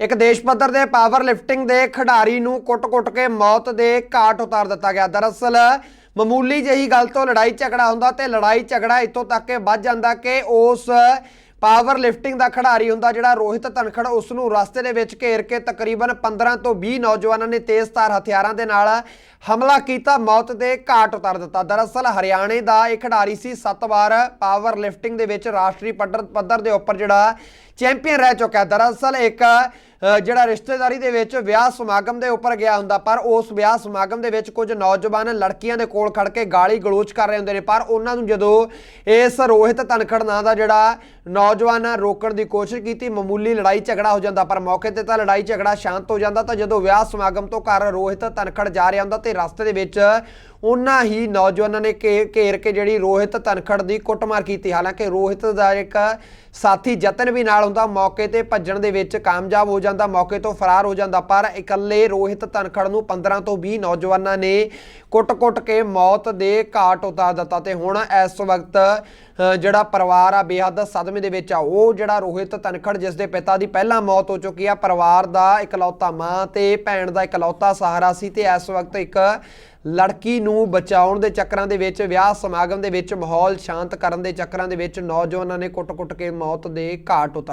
ਇੱਕ ਦੇਸ਼ ਪੱਧਰ ਦੇ ਪਾਵਰ ਲਿਫਟਿੰਗ ਦੇ ਖਿਡਾਰੀ ਨੂੰ ਕੁੱਟ-ਕੁੱਟ ਕੇ ਮੌਤ ਦੇ ਘਾਟ ਉਤਾਰ ਦਿੱਤਾ ਗਿਆ। ਦਰਅਸਲ, ਮਾਮੂਲੀ ਜਿਹੀ ਗੱਲ ਤੋਂ ਲੜਾਈ ਝਗੜਾ ਹੁੰਦਾ ਤੇ ਲੜਾਈ ਝਗੜਾ ਇੱਥੋਂ ਤੱਕ ਕਿ ਵੱਧ ਜਾਂਦਾ ਕਿ ਉਸ ਪਾਵਰ ਲਿਫਟਿੰਗ ਦਾ ਖਿਡਾਰੀ ਹੁੰਦਾ ਜਿਹੜਾ ਰੋਹਿਤ ਧਨਖੜ ਉਸ ਨੂੰ ਰਸਤੇ ਦੇ ਵਿੱਚ ਘੇਰ ਕੇ ਤਕਰੀਬਨ 15 ਤੋਂ 20 ਨੌਜਵਾਨਾਂ ਨੇ ਤੇਜ਼ਧਾਰ ਹਥਿਆਰਾਂ ਦੇ ਨਾਲ ਹਮਲਾ ਕੀਤਾ, ਮੌਤ ਦੇ ਘਾਟ ਉਤਾਰ ਦਿੱਤਾ। ਦਰਅਸਲ, ਹਰਿਆਣੇ ਦਾ ਇਹ ਖਿਡਾਰੀ ਸੀ 7 ਵਾਰ ਪਾਵਰ ਲਿਫਟਿੰਗ ਦੇ ਵਿੱਚ ਰਾਸ਼ਟਰੀ ਪੱਧਰ ਪੱਧਰ ਦੇ ਉੱਪਰ ਜਿਹੜਾ ਚੈਂਪੀਅਨ ਰਹਿ ਚੁੱਕਾ ਦਰਅਸਲ ਇੱਕ ਜਿਹੜਾ ਰਿਸ਼ਤੇਦਾਰੀ ਦੇ ਵਿੱਚ ਵਿਆਹ ਸਮਾਗਮ ਦੇ ਉੱਪਰ ਗਿਆ ਹੁੰਦਾ ਪਰ ਉਸ ਵਿਆਹ ਸਮਾਗਮ ਦੇ ਵਿੱਚ ਕੁਝ ਨੌਜਵਾਨ ਲੜਕੀਆਂ ਦੇ ਕੋਲ ਖੜ ਕੇ ਗਾਲੀ ਗਲੋਚ ਕਰ ਰਹੇ ਹੁੰਦੇ ਨੇ। ਪਰ ਉਹਨਾਂ ਨੂੰ ਜਦੋਂ ਇਸ ਰੋਹਿਤ ਧਨਖੜ ਨਾਂ ਦਾ ਜਿਹੜਾ ਨੌਜਵਾਨ ਆ, ਰੋਕਣ ਦੀ ਕੋਸ਼ਿਸ਼ ਕੀਤੀ ਮਾਮੂਲੀ ਲੜਾਈ ਝਗੜਾ ਹੋ ਜਾਂਦਾ ਪਰ ਮੌਕੇ ਤੇ ਤਾਂ ਲੜਾਈ ਝਗੜਾ ਸ਼ਾਂਤ ਹੋ ਜਾਂਦਾ ਤਾਂ ਜਦੋਂ ਵਿਆਹ ਸਮਾਗਮ ਤੋਂ ਘਰ ਰੋਹਿਤ ਧਨਖੜ ਜਾ ਰਿਹਾ ਹੁੰਦਾ ਤੇ ਰਸਤੇ ਦੇ ਵਿੱਚ ਉਹਨਾਂ ਹੀ ਨੌਜਵਾਨਾਂ ਨੇ ਘੇ- ਘੇਰ ਕੇ ਜਿਹੜੀ ਰੋਹਿਤ ਧਨਖੜ ਦੀ ਕੁੱਟਮਾਰ ਕੀਤੀ। ਹਾਲਾਂਕਿ ਰੋਹਿਤ ਦਾ ਇੱਕ ਸਾਥੀ ਜਤਨ ਵੀ ਨਾਲ ਹੁੰਦਾ, ਮੌਕੇ ਤੇ ਭੱਜਣ ਦੇ ਵਿੱਚ ਕਾਮਯਾਬ ਹੋ ਜਾਂਦਾ, ਮੌਕੇ ਤੋਂ ਫਰਾਰ ਹੋ ਜਾਂਦਾ, ਪਰ ਇਕੱਲੇ ਰੋਹਿਤ ਧਨਖੜ ਨੂੰ 15 ਤੋਂ 20 ਨੌਜਵਾਨਾਂ ਨੇ ਕੁੱਟ-ਕੁੱਟ ਕੇ ਮੌਤ ਦੇ ਘਾਟ ਉਤਾਰ ਦਿੱਤਾ ਤੇ ਹੁਣ ਇਸ ਵਕਤ ਜਿਹੜਾ ਪਰਿਵਾਰ ਆ, ਬੇਹੱਦ ਸਦਮੇ ਦੇ ਵਿੱਚ ਆ, ਉਹ ਜਿਹੜਾ ਰੋਹਿਤ ਧਨਖੜ, ਜਿਸ ਦੇ ਪਿਤਾ ਦੀ ਪਹਿਲਾਂ ਮੌਤ ਹੋ ਚੁੱਕੀ ਆ, ਪਰਿਵਾਰ ਦਾ ਇਕਲੌਤਾ ਮਾਂ ਤੇ ਭੈਣ ਦਾ ਇਕਲੌਤਾ ਸਹਾਰਾ ਸੀ ਤੇ ਇਸ ਵਕਤ ਇੱਕ ਲੜਕੀ ਨੂੰ ਬਚਾਉਣ ਦੇ ਚੱਕਰਾਂ ਦੇ ਵਿੱਚ, ਵਿਆਹ ਸਮਾਗਮ ਦੇ ਵਿੱਚ ਮਾਹੌਲ ਸ਼ਾਂਤ ਕਰਨ ਦੇ ਚੱਕਰਾਂ ਦੇ ਵਿੱਚ ਨੌਜਵਾਨਾਂ ਨੇ ਕੁੱਟ-ਕੁੱਟ ਕੇ ਮੌਤ ਦੇ ਘਾਟ ਉਤਾਰ।